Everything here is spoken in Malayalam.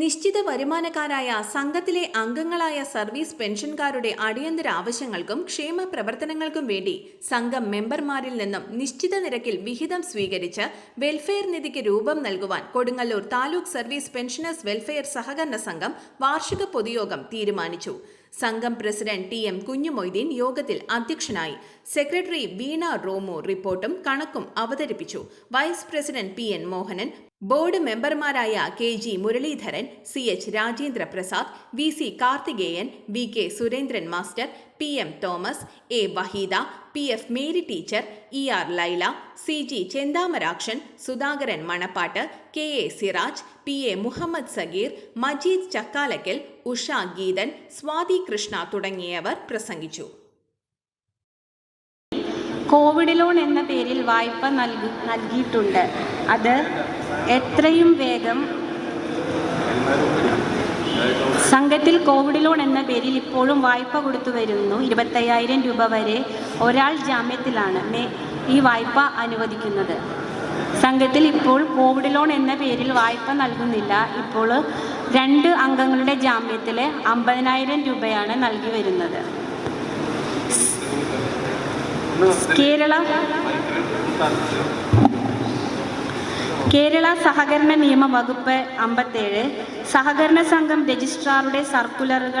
നിശ്ചിത വരുമാനക്കാരായ സംഘത്തിലെ അംഗങ്ങളായ സർവീസ് പെൻഷൻകാരുടെ അടിയന്തര ആവശ്യങ്ങൾക്കും ക്ഷേമ പ്രവർത്തനങ്ങൾക്കും വേണ്ടി സംഘം മെമ്പർമാരിൽ നിന്നും നിശ്ചിത നിരക്കിൽ വിഹിതം സ്വീകരിച്ച് വെൽഫെയർ നിധിക്ക് രൂപം നൽകുവാൻ Kodungallur taluk service pensioners welfare സഹകരണ സംഘം വാർഷിക പൊതുയോഗം തീരുമാനിച്ചു. സംഘം പ്രസിഡന്റ് ടി എം കുഞ്ഞുമൊയ്തീൻ യോഗത്തിൽ അധ്യക്ഷനായി. സെക്രട്ടറി വീണ റോമു റിപ്പോർട്ടും കണക്കും അവതരിപ്പിച്ചു. Vice president P N Mohanan board മെമ്പർമാരായ K G Muraleedharan C H Rajendra Prasad V C Karthikeyan V K Surendran master P M Thomas A Waheeda P F Mary teacher E R Laila C G Chenthamarakshan Sudhakaran Manappattu K A Siraj P A Muhammad Sageer Majeed Chakkalakkal Usha Geethan Swathi Krishna തുടങ്ങിയവർ പ്രസംഗിച്ചു. കോവിഡ് ലോൺ എന്ന പേരിൽ വായ്പ നൽകി നൽകിയിട്ടുണ്ട്. അത് എത്രയും വേഗം സംഘത്തിൽ കോവിഡ് ലോൺ എന്ന പേരിൽ ഇപ്പോഴും വായ്പ കൊടുത്തു വരുന്നു. ഇരുപത്തയ്യായിരം രൂപ വരെ ഒരാൾ ജാമ്യത്തിലാണ് ഈ വായ്പ അനുവദിക്കുന്നത്. സംഘത്തിൽ ഇപ്പോൾ കോവിഡ് ലോൺ എന്ന പേരിൽ വായ്പ നൽകുന്നില്ല. ഇപ്പോൾ രണ്ട് അംഗങ്ങളുടെ ജാമ്യത്തിൽ അമ്പതിനായിരം രൂപയാണ് നൽകി വരുന്നത്. കേരള കേരള സഹകരണ നിയമ വകുപ്പ് അമ്പത്തേഴ്. സഹകരണ സംഘം രജിസ്ട്രാറുടെ സർക്കുലറുകൾ